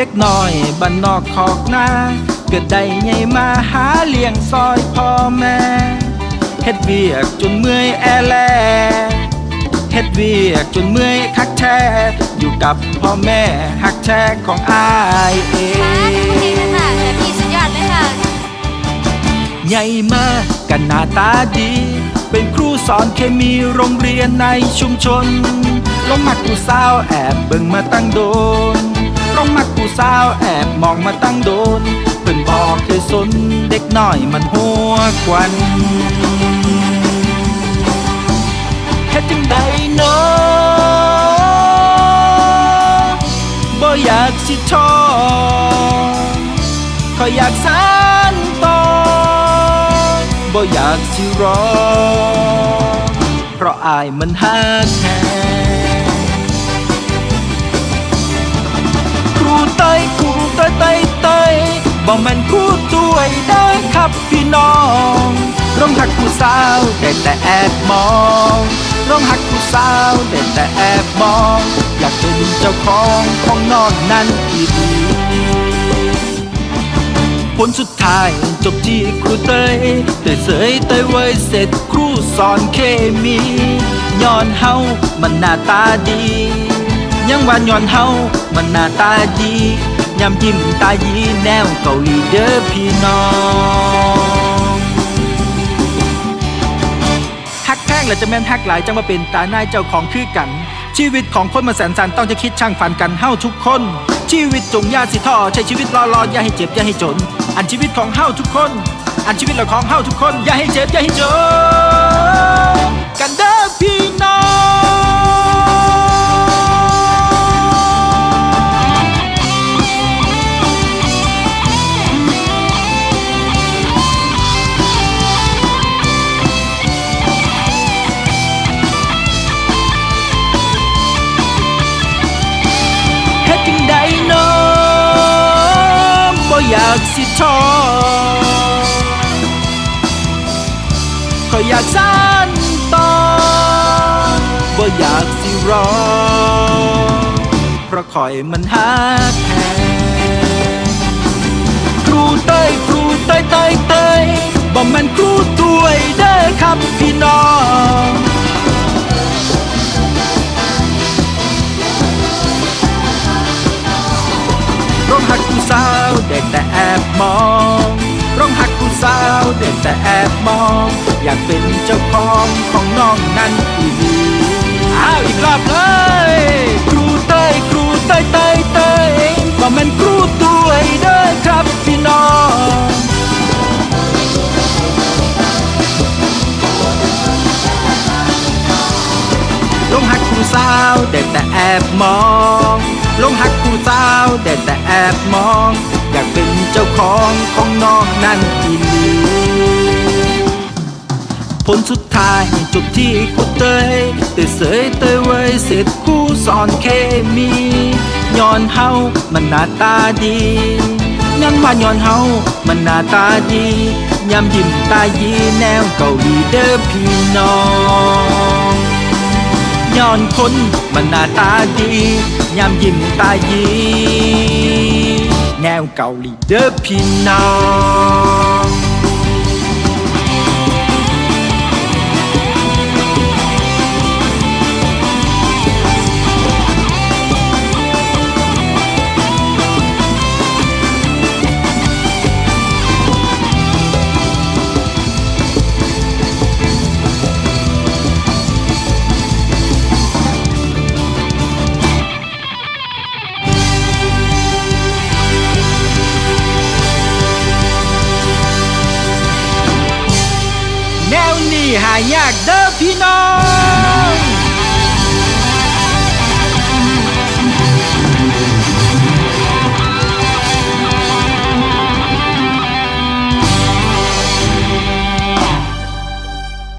เด็กน้อยบ้านนอกขอกนาเกิดได้ไงมาหาเลี้ยงซอยพ่อแม่เฮ็ดเวียกจนเมื่อยแอแลเฮ็ดเวียกจนเมื่อยคักแท้อยู่กับพ่อแม่หักแท้ของอายเอค่ะงขอบคุณเองค่ะแบบนี้สุดยอดเลยค่ะใหญ่มากันหน้าตาดี เป็นครูสอนเคมีโรงเรียนในชุมชนลงมักกูสาวแอบเบิ่งมาตั้งโดน ลงมักกูสาวแอบมองมาตั้งโดนเพิ่นบอกเคยสนเด็กน้อยมันหัวกวันเฮ็ดจังใดเนาะบ่อยากสิท้อขอยอยากสานต่อบ่อยากสิรอ เพราะอายมันฮักแท้ ครูเต้ยครูเต้ยเต้ยเต้ยบ่แมันครูตัวยได้ครับพี่น้องร้องหักผู้สาวแต่แต่แอบมองร้องหักผู้สาวแต่แต่แอบมอง อยากเป็นเจ้าของของนอนนั้นอีกผลสุดท้ายจบที่ครูเตยเตยเสยเตยไว้เสร็จครูสอนเคมีย้อนเฮามันหน้าตาดี ยังว่าย้อนเฮามันหน้าตาดียำยิ้มตายีแนวเกาหลีเด้อพี่น้องฮักแท่งและจะแม่นฮักหลายจังว่าเป็นตาหน้ายเจ้าของคือกัน ชีวิตของคนมาแสนสันต้องจะคิดช่างฝันกันเฮ้าทุกคน ชีวิตจงอย่าสิท่อใช้ชีวิตรอรออย่าให้เจ็บอย่าให้จน อันชีวิตของเฮ้าทุกคน อันชีวิตเราของเฮ้าทุกคนอย่าให้เจ็บอย่าให้จนกันเด้อากสิทอขอยอยากสานต่อบ่อยากสิรอ เพราะคอยมันหาแทนครูเต้ยครูเต้ยเต้ยเต้ย สาวเด็กแต่แอบมองร้องหักผู้สาวเด็กแต่แอบมอง อยากเป็นเจ้าของของน้องนั้นอีกอ้าวอีกรอบเลยครูเต้ยครูเต้ยเต้ยเต้ยว่ามันครูตัวเด้อครับพี่น้องลงหักผู้สาวแต่แต่แอบมอง ลงหักผู้สาวแต่แต่แอบมอง อยากเป็นเจ้าของของน้องนั้นอีหลีผลสุดท้ายจบที่กูเตยเตยเสยเตยไว้เสร็จครูสอนเคมีย้อนเฮามันหน้าตาดีย้อนว่าย้อนเฮามันหน้าตาดียามยิ้มตายีแนวเกาหลีเด้อพี่น้อง ย้อนคนมันหน้าตาดียามยิ้มตายีแนวเกาหลีเด้อพี่น้องายากเด้อพี่น้อง